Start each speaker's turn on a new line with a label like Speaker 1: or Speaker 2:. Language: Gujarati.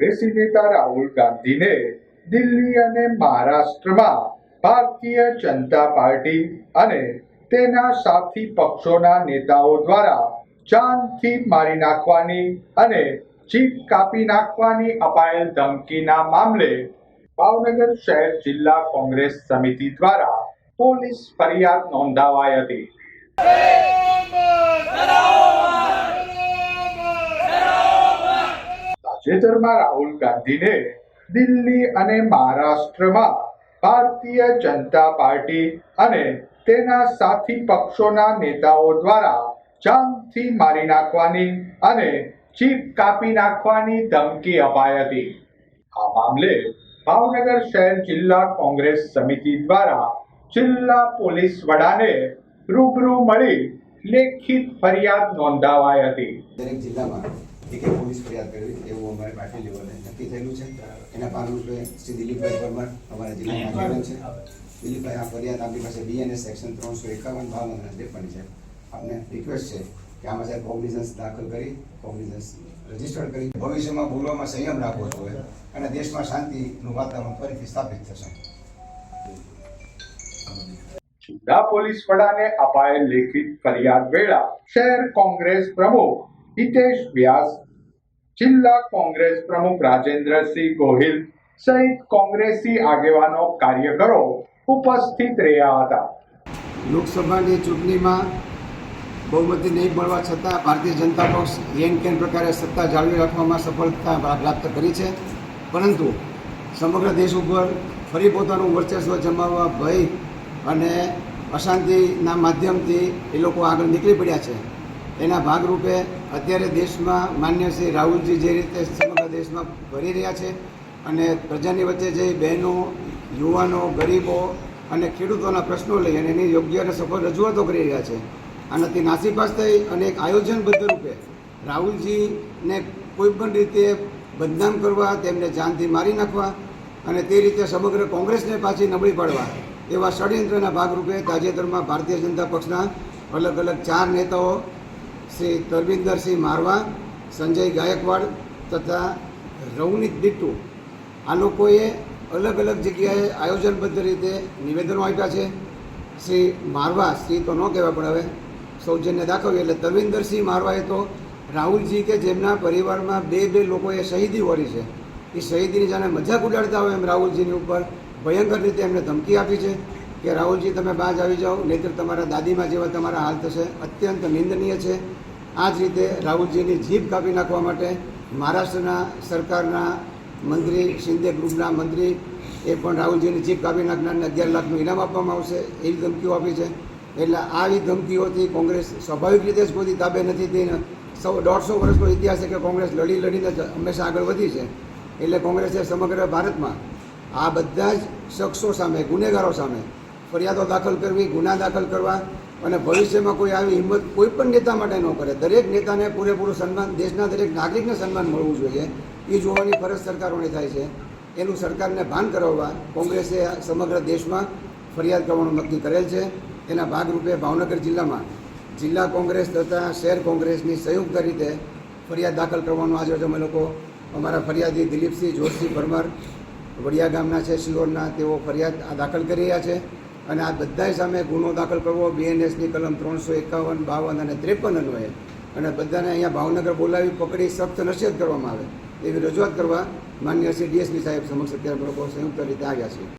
Speaker 1: કોંગ્રેસી નેતા રાહુલ ગાંધીને દિલ્હી અને મહારાષ્ટ્રમાં ભારતીય જનતા પાર્ટી અને તેના સાથી પક્ષોના નેતાઓ દ્વારા જાનથી મારી નાખવાની અને જીભ કાપી નાખવાની અપાયેલ ધમકીના મામલે ભાવનગર શહેર જિલ્લા કોંગ્રેસ સમિતિ દ્વારા પોલીસ ફરિયાદ નોંધાવાઈ હતી. તાજેતરમાં રાહુલ ગાંધીને દિલ્હી અને મહારાષ્ટ્રમાં ભારતીય જનતા પાર્ટી અને તેના સાથી પક્ષોના નેતાઓ દ્વારા જાનથી મારી નાખવાની અને જીભ કાપી નાખવાની ધમકી અપાઈ હતી. આ મામલે ભાવનગર શહેર જિલ્લા કોંગ્રેસ સમિતિ દ્વારા જિલ્લા પોલીસ વડાને રૂબરૂ મળી લેખિત ફરિયાદ નોંધાવાઈ હતી.
Speaker 2: દરેક જિલ્લામાં એક પોલીસ ફરિયાદ કરવી એવું અમારે પાર્ટી લેવલે નક્કી થયેલું છે. એના ભાગરૂપે શ્રી દિલીપભાઈ પરમાર અમારા જિલ્લાના આગેવાન છે. દિલીપભાઈ આ ફરિયાદ આપણી પાસે બીએનએસ સેક્શન ત્રણસો એકાવન બાવન અને ત્રેપન છે. આપને રિક્વેસ્ટ છે કે આમાં સાહેબ કોગ્નિઝન્સ દાખલ કરી કોગ્નિઝન્સ રજીસ્ટર્ડ કરી. ભવિષ્યમાં બોલવામાં સંયમ રાખવો જોઈએ અને દેશમાં શાંતિનું વાતાવરણ ફરીથી સ્થાપિત થશે.
Speaker 1: જિલ્લા પોલીસ વડાને અપાયેલ લેખિત ફરિયાદ વેળા શહેર કોંગ્રેસ પ્રમુખ હિતેશ વ્યાસ જિલ્લા કોંગ્રેસ પ્રમુખ રાજેન્દ્રસિંહ ગોહિલ સહિત કોંગ્રેસી આગેવાનો કાર્યકરો ઉપસ્થિત રહ્યા હતા.
Speaker 3: લોકસભાની ચૂંટણીમાં બહુમતી નહીં મળવા છતાં ભારતીય જનતા પક્ષ એન કેન પ્રકારે સત્તા જાળવી રાખવામાં સફળતા પ્રાપ્ત કરી છે. પરંતુ સમગ્ર દેશ ઉપર ફરી પોતાનું વર્ચસ્વ જમાવવા ભય અને અશાંતિના માધ્યમથી એ લોકો આગળ નીકળી પડ્યા છે. એના ભાગરૂપે અત્યારે દેશમાં માન્ય શ્રી રાહુલજી જે રીતે સમગ્ર દેશમાં ભરી રહ્યા છે અને પ્રજાની વચ્ચે જે બહેનો, યુવાનો, ગરીબો અને ખેડૂતોના પ્રશ્નો લઈ અને એની યોગ્ય અને સફળ રજૂઆતો કરી રહ્યા છે. આનાથી નાસીપાસ થઈ અને એક આયોજનબદ્ધ રૂપે રાહુલજીને કોઈ પણ રીતે બદનામ કરવા, તેમને જાનથી મારી નાખવા અને તે રીતે સમગ્ર કોંગ્રેસને પાછી નબળી પાડવા એવા ષડયંત્રના ભાગરૂપે તાજેતરમાં ભારતીય જનતા પક્ષના અલગ અલગ ચાર નેતાઓ શ્રી તરવિંદરસિંહ મારવા, સંજય ગાયકવાડ તથા રવનીત બિટ્ટુ આ લોકોએ અલગ અલગ જગ્યાએ આયોજનબદ્ધ રીતે નિવેદનો આપ્યા છે. શ્રી મારવા, શ્રી તો ન કહેવા પણ હવે સૌજન્ય દાખવ્યું એટલે તરવિંદરસિંહ મારવાએ તો રાહુલજી કે જેમના પરિવારમાં બે બે લોકોએ શહીદી વળી છે, એ શહીદીની જાણે મજાક ઉડાડતા હોય એમ રાહુલજીની ઉપર ભયંકર રીતે એમને ધમકી આપી છે. કે રાહુલજી, તમે બાજ આવી જાઓ, નહીંતર તમારા દાદીમાં જેવા તમારા હાલ થશે. અત્યંત નિંદનીય છે. આ જ રીતે રાહુલજીની જીભ કાપી નાખવા માટે મહારાષ્ટ્રના સરકારના મંત્રી, શિંદે ગ્રુપના મંત્રી એ પણ રાહુલજીની જીભ કાપી નાખનારને અગિયાર લાખનું ઇનામ આપવામાં આવશે એવી ધમકીઓ આપી છે. એટલે આવી ધમકીઓથી કોંગ્રેસ સ્વાભાવિક રીતે જ કોઈ તાબે નથી થઈને સૌ દોઢસો વર્ષનો ઇતિહાસ છે કે કોંગ્રેસ લડી લડીને હંમેશા આગળ વધી છે. એટલે કોંગ્રેસે સમગ્ર ભારતમાં આ બધા જ શખ્સો સામે, ગુનેગારો સામે ફરિયાદો દાખલ કરવી, ગુના દાખલ કરવા અને ભવિષ્યમાં કોઈ આવી હિંમત કોઈ પણ નેતા માટે ન કરે. દરેક નેતાને પૂરેપૂરું સન્માન, દેશના દરેક નાગરિકને સન્માન મળવું જોઈએ. એ જોવાની ફરજ સરકારોની થાય છે. એનું સરકારને ભાન કરાવવા કોંગ્રેસે સમગ્ર દેશમાં ફરિયાદ કરવાનું નક્કી કરેલ છે. એના ભાગરૂપે ભાવનગર જિલ્લામાં જિલ્લા કોંગ્રેસ તથા શહેર કોંગ્રેસની સંયુક્ત રીતે ફરિયાદ દાખલ કરવાનું આજે અમે લોકો, અમારા ફરિયાદી દિલીપસિંહ જોશસિંહ પરમાર, વડિયા ગામના છે શિહોરના તેઓ ફરિયાદ દાખલ કરી રહ્યા છે. અને આ બધાય સામે ગુનો દાખલ કરવો બીએનએસની કલમ ત્રણસો એકાવન, બાવન અને ત્રેપન અન્વયે અને બધાને અહીંયા ભાવનગર બોલાવી, પકડી, સખ્ત નસીહત કરવામાં આવે, એવી રજૂઆત કરવા માન્ય શ્રી ડીએસપી સાહેબ સમક્ષ અત્યારે લોકો સંયુક્ત રીતે આવ્યા છે.